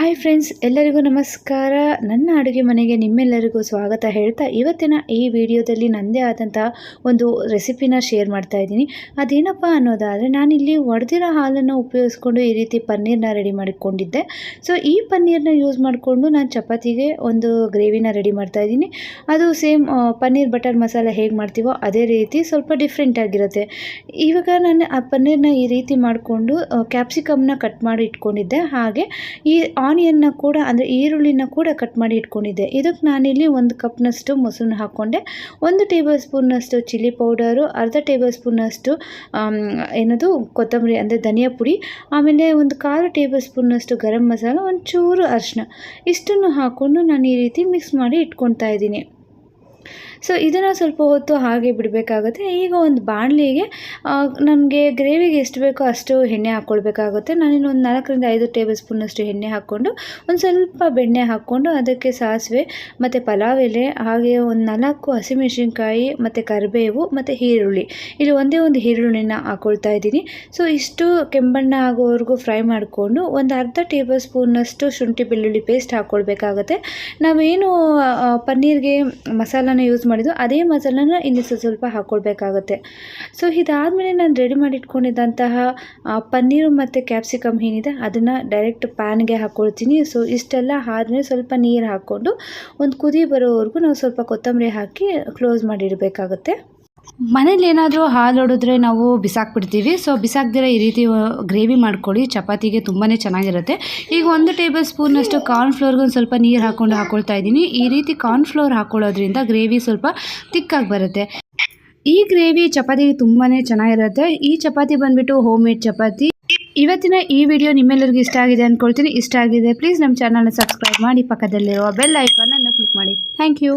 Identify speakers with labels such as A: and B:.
A: Hi friends ಎಲ್ಲರಿಗೂ ನಮಸ್ಕಾರ. ನನ್ನ ಅಡುಗೆ ಮನೆಗೆ ನಿಮ್ಮೆಲ್ಲರಿಗೂ ಸ್ವಾಗತ ಹೇಳ್ತಾ ಇವತ್ತಿನ ಈ ವಿಡಿಯೋದಲ್ಲಿ ನನ್ನದೇ ಆದಂತಹ ಒಂದು ರೆಸಿಪಿನ ಶೇರ್ ಮಾಡ್ತಾ ಇದ್ದೀನಿ. ಅದೇನಪ್ಪ ಅನ್ನೋದಾದರೆ ನಾನಿಲ್ಲಿ ಒಡೆದಿರೋ ಹಾಲನ್ನು ಉಪಯೋಗಿಸ್ಕೊಂಡು ಈ ರೀತಿ ಪನ್ನೀರ್ನ ರೆಡಿ ಮಾಡಿಕೊಂಡಿದ್ದೆ. ಸೊ ಈ ಪನ್ನೀರ್ನ ಯೂಸ್ ಮಾಡಿಕೊಂಡು ನಾನು ಚಪಾತಿಗೆ ಒಂದು ಗ್ರೇವಿನ ರೆಡಿ ಮಾಡ್ತಾ ಇದ್ದೀನಿ. ಅದು ಸೇಮ್ ಪನ್ನೀರ್ ಬಟರ್ ಮಸಾಲ ಹೇಗೆ ಮಾಡ್ತೀವೋ ಅದೇ ರೀತಿ ಸ್ವಲ್ಪ ಡಿಫ್ರೆಂಟ್ ಆಗಿರುತ್ತೆ. ಇವಾಗ ನಾನು ಆ ಪನ್ನೀರ್ನ ಈ ರೀತಿ ಮಾಡಿಕೊಂಡು ಕ್ಯಾಪ್ಸಿಕಮ್ನ ಕಟ್ ಮಾಡಿ ಇಟ್ಕೊಂಡಿದ್ದೆ. ಹಾಗೆ ಈ ಆನಿಯನ್ನ ಕೂಡ, ಅಂದರೆ ಈರುಳ್ಳಿನ ಕೂಡ ಕಟ್ ಮಾಡಿ ಇಟ್ಕೊಂಡಿದ್ದೆ. ಇದಕ್ಕೆ ನಾನಿಲ್ಲಿ ಒಂದು ಕಪ್ನಷ್ಟು ಮೊಸರನ್ನ ಹಾಕ್ಕೊಂಡೆ. ಒಂದು ಟೇಬಲ್ ಸ್ಪೂನ್ನಷ್ಟು ಚಿಲ್ಲಿ ಪೌಡರು, ಅರ್ಧ ಟೇಬಲ್ ಸ್ಪೂನ್ನಷ್ಟು ಏನದು, ಕೊತ್ತಂಬರಿ, ಅಂದರೆ ಧನಿಯಾ ಪುಡಿ, ಆಮೇಲೆ ಒಂದು ಕಾಲು ಟೇಬಲ್ ಸ್ಪೂನ್ನಷ್ಟು ಗರಂ ಮಸಾಲ, ಒಂಚೂರು ಅರಿಶಿನ ಇಷ್ಟನ್ನು ಹಾಕ್ಕೊಂಡು ನಾನು ಈ ರೀತಿ ಮಿಕ್ಸ್ ಮಾಡಿ ಇಟ್ಕೊತಾ ಇದ್ದೀನಿ. ಸೊ ಇದನ್ನು ಸ್ವಲ್ಪ ಹೊತ್ತು ಹಾಗೆ ಬಿಡಬೇಕಾಗುತ್ತೆ. ಈಗ ಒಂದು ಬಾಣಲಿಗೆ ನಮಗೆ ಗ್ರೇವಿಗೆ ಎಷ್ಟು ಬೇಕೋ ಅಷ್ಟು ಎಣ್ಣೆ ಹಾಕ್ಕೊಳ್ಬೇಕಾಗುತ್ತೆ. ನಾನಿನ್ನು ಒಂದು ನಾಲ್ಕರಿಂದ ಐದು ಟೇಬಲ್ ಸ್ಪೂನಷ್ಟು ಎಣ್ಣೆ ಹಾಕ್ಕೊಂಡು, ಒಂದು ಸ್ವಲ್ಪ ಬೆಣ್ಣೆ ಹಾಕ್ಕೊಂಡು ಅದಕ್ಕೆ ಸಾಸಿವೆ ಮತ್ತು ಪಲಾವ್ ಎಲೆ, ಹಾಗೆ ಒಂದು ನಾಲ್ಕು ಹಸಿಮೆಣಸಿನ್ಕಾಯಿ ಮತ್ತು ಕರಿಬೇವು ಮತ್ತು ಈರುಳ್ಳಿ. ಇಲ್ಲಿ ಒಂದೇ ಒಂದು ಈರುಳ್ಳಿನ ಹಾಕ್ಕೊಳ್ತಾ ಇದ್ದೀನಿ. ಸೊ ಇಷ್ಟು ಕೆಂಬಣ್ಣ ಆಗೋವರೆಗೂ ಫ್ರೈ ಮಾಡಿಕೊಂಡು ಒಂದು ಅರ್ಧ ಟೇಬಲ್ ಸ್ಪೂನಷ್ಟು ಶುಂಠಿ ಬೆಳ್ಳುಳ್ಳಿ ಪೇಸ್ಟ್ ಹಾಕ್ಕೊಳ್ಬೇಕಾಗುತ್ತೆ. ನಾವೇನು ಪನ್ನೀರ್ಗೆ ಮಸಾಲಾನ ಯೂಸ್ ಮಾಡಿದ್ದು ಅದೇ ಮಸಾಲನ ಇಲ್ಲಿ ಸ್ವಲ್ಪ ಹಾಕ್ಕೊಳ್ಬೇಕಾಗುತ್ತೆ ಸೊ ಇದಾದಮೇಲೆ ನಾನು ರೆಡಿ ಮಾಡಿ ಇಟ್ಕೊಂಡಿದ್ದಂತಹ ಪನ್ನೀರು ಮತ್ತು ಕ್ಯಾಪ್ಸಿಕಮ್ ಏನಿದೆ, ಅದನ್ನು ಡೈರೆಕ್ಟ್ ಪ್ಯಾನ್ಗೆ ಹಾಕ್ಕೊಳ್ತೀನಿ ಸೊ ಇಷ್ಟೆಲ್ಲ ಆದಮೇಲೆ ಸ್ವಲ್ಪ ನೀರು ಹಾಕ್ಕೊಂಡು, ಒಂದು ಕುದಿ ಬರೋವರೆಗೂ ನಾವು ಸ್ವಲ್ಪ ಕೊತ್ತಂಬರಿ ಹಾಕಿ ಕ್ಲೋಸ್ ಮಾಡಿಡಬೇಕಾಗತ್ತೆ.
B: ಮನೇಲಿ ಏನಾದರೂ ಹಾಲು ಹೊಡೆದ್ರೆ ನಾವು ಬಿಸಾಕ್ಬಿಡ್ತೀವಿ. ಸೊ ಬಿಸಾಕ್ದಿರ ಈ ರೀತಿ ಗ್ರೇವಿ ಮಾಡ್ಕೊಳ್ಳಿ. ಚಪಾತಿಗೆ ತುಂಬಾ ಚೆನ್ನಾಗಿರುತ್ತೆ. ಈಗ ಒಂದು ಟೇಬಲ್ ಸ್ಪೂನಷ್ಟು ಕಾರ್ನ್ಫ್ಲೋರ್ಗೆ ಒಂದು ಸ್ವಲ್ಪ ನೀರು ಹಾಕ್ಕೊಂಡು ಹಾಕ್ಕೊಳ್ತಾ ಇದ್ದೀನಿ. ಈ ರೀತಿ ಕಾರ್ನ್ಫ್ಲೋರ್ ಹಾಕ್ಕೊಳ್ಳೋದ್ರಿಂದ ಗ್ರೇವಿ ಸ್ವಲ್ಪ ತಿಕ್ಕಾಗಿ ಬರುತ್ತೆ. ಈ ಗ್ರೇವಿ ಚಪಾತಿಗೆ ತುಂಬಾ ಚೆನ್ನಾಗಿರುತ್ತೆ. ಈ ಚಪಾತಿ ಬಂದುಬಿಟ್ಟು ಹೋಮ್ ಮೇಡ್ ಚಪಾತಿ. ಇವತ್ತಿನ ಈ ವಿಡಿಯೋ ನಿಮ್ಮೆಲ್ಲರಿಗೂ ಇಷ್ಟ ಆಗಿದೆ ಅಂದ್ಕೊಳ್ತೀನಿ ಇಷ್ಟ ಆಗಿದೆ ಪ್ಲೀಸ್ ನಮ್ಮ ಚಾನಲ್ನ ಸಬ್ಸ್ಕ್ರೈಬ್ ಮಾಡಿ. ಪಕ್ಕದಲ್ಲಿರುವ ಬೆಲ್ ಐಕಾನನ್ನು ಕ್ಲಿಕ್ ಮಾಡಿ. Thank you